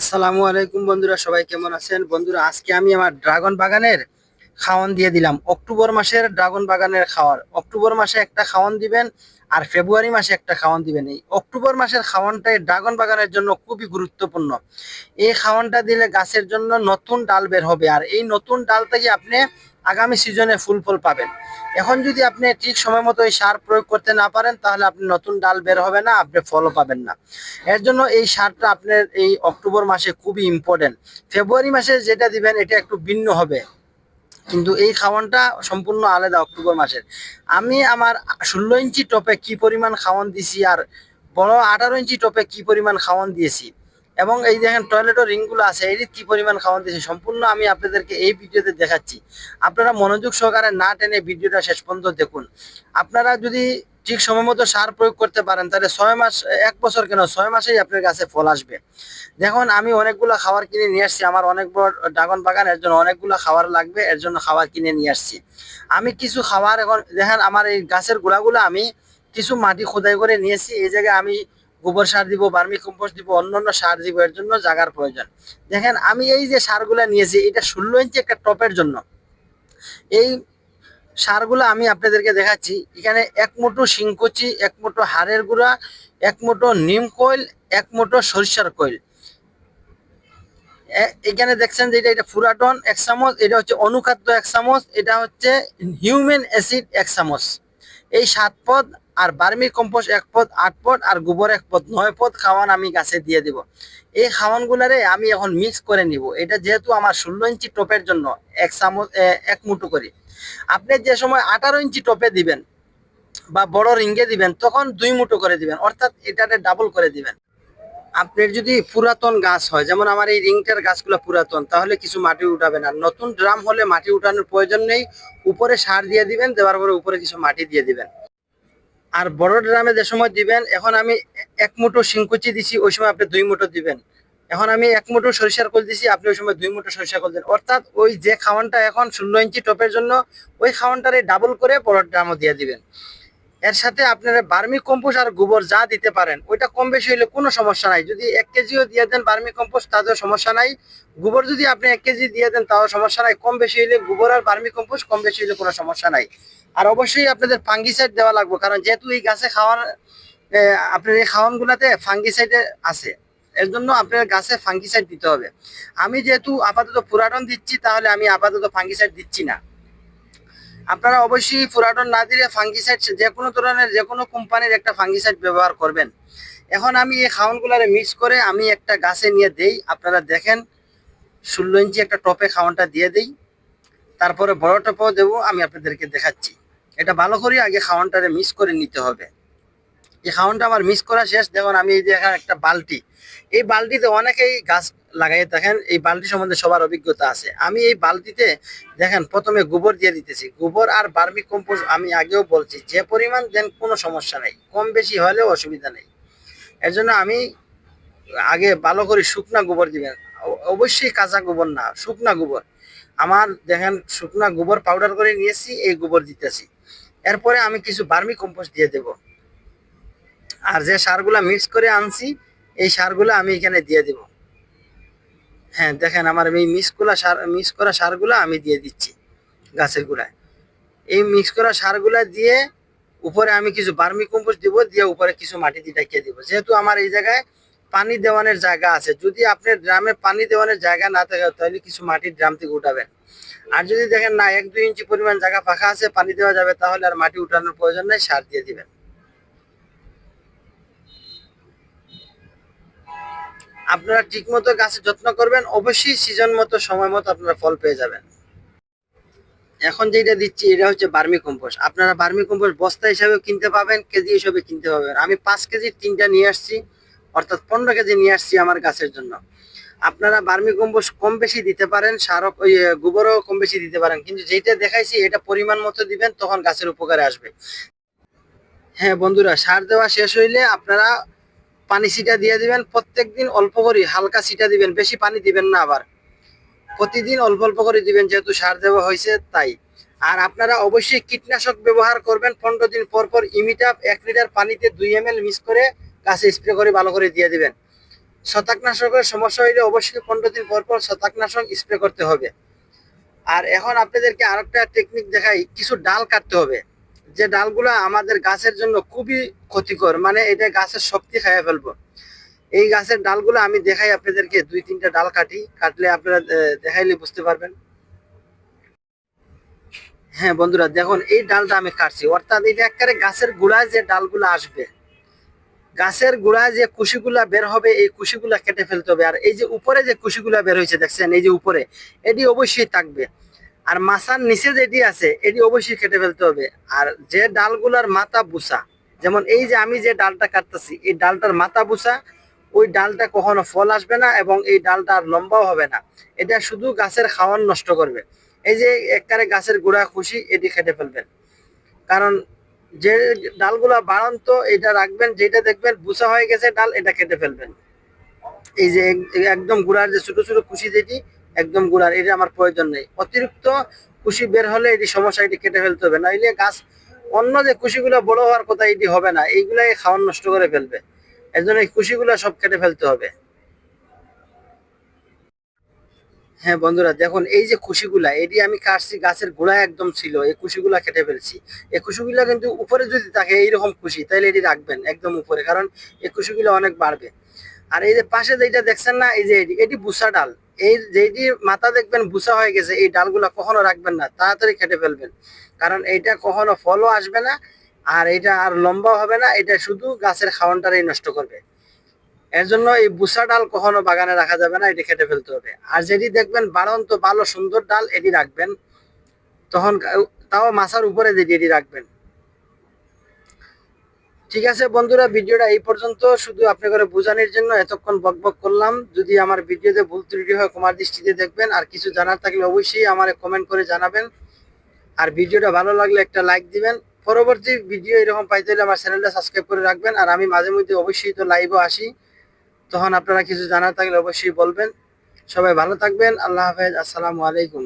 আসসালামু আলাইকুম বন্ধুরা, সবাই কেমন আছেন? বন্ধুরা, আজকে আমি আমার ড্রাগন বাগানের খাওয়ান দিয়ে দিলাম। অক্টোবর মাসের ড্রাগন বাগানের খাওয়ার। অক্টোবর মাসে একটা খাওয়ান দিবেন আর ফেব্রুয়ারি মাসে একটা খাওয়ান দিবেন। এই অক্টোবর মাসের খাওয়ানটাই ড্রাগন বাগানের জন্য খুবই গুরুত্বপূর্ণ। এই খাওয়ানটা দিলে গাছের জন্য নতুন ডাল বের হবে। আর এই নতুন ডাল থেকে আপনি আগামী সিজনে ফুল ফল পাবেন। এখন যদি আপনি ঠিক সময় মতো এই সার প্রয়োগ করতে না পারেন, তাহলে আপনি নতুন ডাল বের হবে না, আপনি ফলও পাবেন না। এর জন্য এই সারটা আপনার এই অক্টোবর মাসে খুবই ইম্পর্টেন্ট ফেব্রুয়ারি মাসে যেটা দিবেন, এটা একটু ভিন্ন হবে। কিন্তু এই খাওয়ানটা সম্পূর্ণ আলাদা অক্টোবর মাসের। আমি আমার ষোলো ইঞ্চি টপে কি পরিমাণ খাওয়ান দিছি আর বড় আঠারো ইঞ্চি টপে কি পরিমাণ খাওয়ান দিয়েছি এবং এই দেখেন টয়লেটের রিংগুলো আছে এর কি পরিমাণ খাওয়ান দিয়েছি, সম্পূর্ণ আমি আপনাদেরকে এই ভিডিওতে দেখাচ্ছি। আপনারা মনোযোগ সহকারে না টেনে ভিডিওটা শেষ পর্যন্ত দেখুন। আপনারা যদি ঠিক সময় মতো সার প্রয়োগ করতে পারেন, তাহলে ছয় মাস, এক বছর কেন, ছয় মাসেই আপনার কাছে ফল আসবে। দেখুন, আমি অনেকগুলো খাবার কিনে নিয়ে আসছি, আমার অনেক বড় ড্রাগন বাগান, এর জন্য অনেকগুলো খাবার লাগবে, এর জন্য খাবার কিনে নিয়ে আসছি। আমি কিছু খাবার এখন, দেখেন, আমার এই গাছের গোড়াগুলো আমি কিছু মাটি খোদাই করে নিয়েছি, এই জায়গায় আমি গোবর সার দিব, বার্মি কম্পোস্ট দিব, অন্যান্য সার দিব, এর জন্য জায়গার প্রয়োজন। দেখেন, আমি এই যে সারগুলো নিয়েছি, এটা ষোলো ইঞ্চি একটা টপের জন্য। এই সারগুলো আমি আপনাদেরকে দেখাচ্ছি। এখানে এক মুঠো শিংকুচি, এক মুঠো হাড়ের গুঁড়া, এক মুঠো নিম কয়েল, এক মুঠো সরিষার কয়েল। এখানে দেখছেন যে এটা এটা ফুরাটন এক চামচ, এটা হচ্ছে অনুখাদ্য এক চামচ, এটা হচ্ছে হিউম্যান অ্যাসিড এক চামচ। এই সাত পদ আর বার্মি কম্পোস্ট এক পদ, আট পদ আর গোবর এক পদ। নয় পদ খাওয়ান আমি গাছে দিয়ে দিব। এই খাওয়ানগুলারে আমি এখন মিক্স করে নিব। এটা যেহেতু আমার ষোলো ইঞ্চি টপের জন্য এক চামচ এক মুঠো করে। আপনি যে সময় আঠারো ইঞ্চি টপে দিবেন বা বড় রিঙ্গে দিবেন, তখন দুই মুঠো করে দিবেন। অর্থাৎ এটাতে ডাবল করে দিবেন। আপনার যদি পুরাতন গাছ হয়, যেমন আমার এই রিংটার গাছগুলো পুরাতন, তাহলে কিছু মাটি উঠাবেন আর নতুন ড্রাম হলে মাটি উঠানোর প্রয়োজন নেই। উপরে সার দিয়ে দিবেন, দেওয়ার পরে উপরে কিছু মাটি দিয়ে দিবেন। আর বড় ড্রামে যে সময় দিবেন, এখন আমি এক মুঠো শিংকুচি দিছি, ওই সময় আপনি দুই মুঠো দিবেন। এখন আমি এক মুঠো সরিষার কল দিছি, আপনি ওই সময় দুই মুঠো সরিষা কল দেন অর্থাৎ ওই যে খাওয়ানটা এখন ষোলো ইঞ্চি টপের জন্য, ওই খাওয়ানটারে ডাবল করে বড় ড্রামও দিয়ে দিবেন। এর সাথে আপনারা বার্মি কম্পোস্ট আর গোবর যা দিতে পারেন, ওইটা কম বেশি হলে কোনো সমস্যা নাই। যদি এক কেজিও দিয়ে দেন বার্মি কম্পোস্ট, তাতেও সমস্যা নাই। গোবর যদি আপনি এক কেজি দিয়ে দেন, তাও সমস্যা নাই। কম বেশি হলে গোবর আর বার্মি কম্পোস্ট, কম বেশি হলে কোনো সমস্যা নাই। আর অবশ্যই আপনাদের ফাঙ্গিসাইড দেওয়া লাগবে, কারণ যেহেতু এই গাছে খাওয়ার আপনার এই খাওয়ানগুলোতে ফাঙ্গিসাইড আছে। এর জন্য আপনার গাছে ফাঙ্গিসাইড দিতে হবে। আমি যেহেতু আপাতত পুরাটন দিচ্ছি, তাহলে আমি আপাতত ফাঙ্গিসাইড দিচ্ছি না। আপনারা অবশ্যই পুরাটন না দিলে ফাঙ্গিসাইড যে কোনো ধরনের, যে কোনো কোম্পানির একটা ফাঙ্গিসাইড ব্যবহার করবেন। এখন আমি এই খাওয়ানগুলারে মিক্স করে আমি একটা গাছে নিয়ে দেই। আপনারা দেখেন, ষোলো ইঞ্চি একটা টপে খাওয়ানটা দিয়ে দেই। তারপরে বড় টপও দেবো, আমি আপনাদেরকে দেখাচ্ছি। এটা ভালো করে আগে খাওয়ানটারে মিক্স করে নিতে হবে। এই খাওয়ানটা আমার মিক্স করা শেষ। দেখুন, আমি এই এখানে একটা বালতি। এই বালতিতে অনেকেই গাছ লাগাই দেখেন, এই বালতি সম্বন্ধে সবার অভিজ্ঞতা আছে। আমি এই বালতিতে দেখেন, প্রথমে গোবর দিয়ে দিতেছি। গোবর আর বার্মি কম্পোস্ট আমি আগেও বলছি, যে পরিমাণ দেন কোনো সমস্যা নেই। কম বেশি হলেও অসুবিধা নেই। এর জন্য আমি আগে ভালো করে শুকনা গোবর দিবেন। অবশ্যই কাঁচা গোবর না, শুকনা গোবর। আমার দেখেন, শুকনা গোবর পাউডার করে নিয়েছি, এই গোবর দিতেছি। এরপরে আমি কিছু বার্মি কম্পোস্ট দিয়ে দেব। আর যে সারগুলা মিক্স করে আনছি, এই সারগুলো আমি এখানে দিয়ে দেব। হ্যাঁ দেখেন আমার এই মিক্স করা সার মিক্স করা সারগুলো আমি দিয়ে দিচ্ছি গাছের গোড়ায়। এই মিক্স করা সারগুলা দিয়ে উপরে আমি কিছু বার্মি কম্পোস্ট দিব, দিয়ে উপরে কিছু মাটি দিয়ে ঢাকিয়ে দিব। যেহেতু আমার এই জায়গায় পানি দেওয়ানোর জায়গা আছে, যদি আপনার ড্রামে পানি দেওয়ানোর জায়গা না থাকে, তাহলে কিছু মাটির ড্রাম থেকে উঠাবেন। আর যদি দেখেন না, এক দুই ইঞ্চি পরিমাণ জায়গা ফাঁকা আছে, পানি দেওয়া যাবে, তাহলে আর মাটি উঠানোর প্রয়োজন নেই, সার দিয়ে দিবেন। আপনারা ঠিক মতো গাছের যত্ন করবেন, অবশ্যই সিজন মতো, সময় মতো আপনারা ফল পেয়ে যাবেন। এখন যেটা দিচ্ছি, এটা হচ্ছে বার্মি কম্পোস্ট। আপনারা বার্মি কম্পোস্ট বস্তা হিসাবে কিনতে পাবেন, কেজি হিসাবে কিনতে পাবেন। আমি পাঁচ কেজি তিনটা নিয়ে আসছি, অর্থাৎ পনেরো কেজি নিয়ে আসছি আমার গাছের জন্য। আপনারা বার্মি কম্পোস্ট কম বেশি দিতে পারেন সারও ওই গোবরও কম বেশি দিতে পারেন। কিন্তু যেটা দেখাইছি, এটা পরিমাণ মতো দিবেন, তখন গাছের উপকারে আসবে। হ্যাঁ বন্ধুরা, সার দেওয়া শেষ হইলে আপনারা পানি ছিটা দিয়ে দিবেন প্রত্যেক দিন অল্প করে, হালকা ছিটা দিবেন, বেশি পানি দিবেন না আবার। প্রতিদিন অল্প অল্প করে দিবেন, যেহেতু সার দেওয়া হয়েছে তাই। আর আপনারা অবশ্যই কীটনাশক ব্যবহার করবেন, পনেরো দিন পর পর ইমিটাপ এক লিটার পানিতে দুই এম মিক্স করে গাছে স্প্রে করে ভালো করে দিয়ে দিবেন। শতাকনাশকের সমস্যা হইলে অবশ্যই পনেরো দিন পর পর শতাকনাশক স্প্রে করতে হবে। আর এখন আপনাদেরকে আরেকটা টেকনিক দেখাই, কিছু ডাল কাটতে হবে। যে ডালগুলো আমাদের গাছের জন্য খুবই ক্ষতিকর মানে এটা গাছের শক্তি খাইয়ে ফেলব। এই গাছের ডালগুলো আমি দেখাই আপনাদেরকে, দুই তিনটা ডাল কাটি, কাটলে আপনারা দেখাইলে বুঝতে পারবেন। হ্যাঁ বন্ধুরা, দেখুন, এই ডালটা আমি কাটছি। অর্থাৎ এটা একবারে গাছের গোড়ায় যে ডালগুলো আসবে, গাছের গোড়ায় যে কুশিগুলা বের হবে, এই কুশিগুলা কেটে ফেলতে হবে। আর এই যে উপরে যে কুশিগুলা বের হয়েছে, দেখছেন, এই যে উপরে, এটি অবশ্যই থাকবে। আর মাথার নিচে যেটি আছে, এটি অবশ্যই কেটে ফেলতে হবে। আর যে ডালগুলার মাথা বুসা যেমন এই যে আমি যে ডালটা কাটতেছি, এই ডালটার মাথা বুসা ওই ডালটা কখনো ফল আসবে না এবং এই ডালটা আর লম্বাও হবে না। এটা শুধু গাছের খাওয়ান নষ্ট করবে। এই যে একবারে গাছের গোড়া খুশি, এটি কেটে ফেলবেন। কারণ যে ডালগুলা বাড়ন্ত, এটা রাখবেন, যেটা দেখবেন বুসা হয়ে গেছে ডাল, এটা কেটে ফেলবেন। এই যে একদম গুড়ার যে ছোট ছোট খুশি যেটি একদম গুড়ার এটা আমার প্রয়োজন নেই। অতিরিক্ত কুশি বের হলে এটি সমস্যা, এটি কেটে ফেলতে হবে। নাইলে গাছ, অন্য যে কুশিগুলো বড় হওয়ার কথা, এটি হবে না। এইগুলাই খাওয়ান নষ্ট করে ফেলবে। এর জন্য এই কুশিগুলো সব কেটে ফেলতে হবে। হ্যাঁ বন্ধুরা, দেখুন, এই যে কুশিগুলা, এটি আমি কাটছি, গাছের গোড়ায় একদম ছিল, এই কুশিগুলা কেটে ফেলছি। এই কুশিগুলা কিন্তু উপরে যদি থাকে, এইরকম কুশি তাহলে এটি রাখবেন একদম উপরে, কারণ এই কুশিগুলো অনেক বাড়বে। আর এই যে পাশে যেটা দেখছেন না, এই যে এটি এটি বুসা ডাল। এই যেটি মাথা দেখবেন বুসা হয়ে গেছে, এই ডালগুলা কখনো রাখবেন না, তাড়াতাড়ি কেটে ফেলবেন। কারণ এইটা কখনো ফলও আসবে না, আর এটা আর লম্বা হবে না, এটা শুধু গাছের খাওয়ানটারই নষ্ট করবে। এর জন্য এই বুসা ডাল কখনো বাগানে রাখা যাবে না, এটি খেটে ফেলতে হবে। আর যেটি দেখবেন, বাড়ন্ত, ভালো, সুন্দর ডাল, এটি রাখবেন। তখন তাও মাছার উপরে যেটি এটি রাখবেন ঠিক আছে বন্ধুরা, ভিডিওটা এই পর্যন্ত। শুধু আপনাদের বোঝানোর জন্য এতক্ষণ বকবক করলাম। যদি আমার ভিডিওতে ভুল ত্রুটি হয় কুমার দৃষ্টিতে দেখবেন। আর কিছু জানার থাকলে অবশ্যই আমার কমেন্ট করে জানাবেন। আর ভিডিওটা ভালো লাগলে একটা লাইক দিবেন। পরবর্তী ভিডিও এরকম পাইতে হলে আমার চ্যানেলটা সাবস্ক্রাইব করে রাখবেন। আর আমি মাঝে মধ্যে অবশ্যই তো লাইভও আসি। তখন আপনারা কিছু জানার থাকলে অবশ্যই বলবেন। সবাই ভালো থাকবেন। আল্লাহ হাফেজ। আসসালামু আলাইকুম।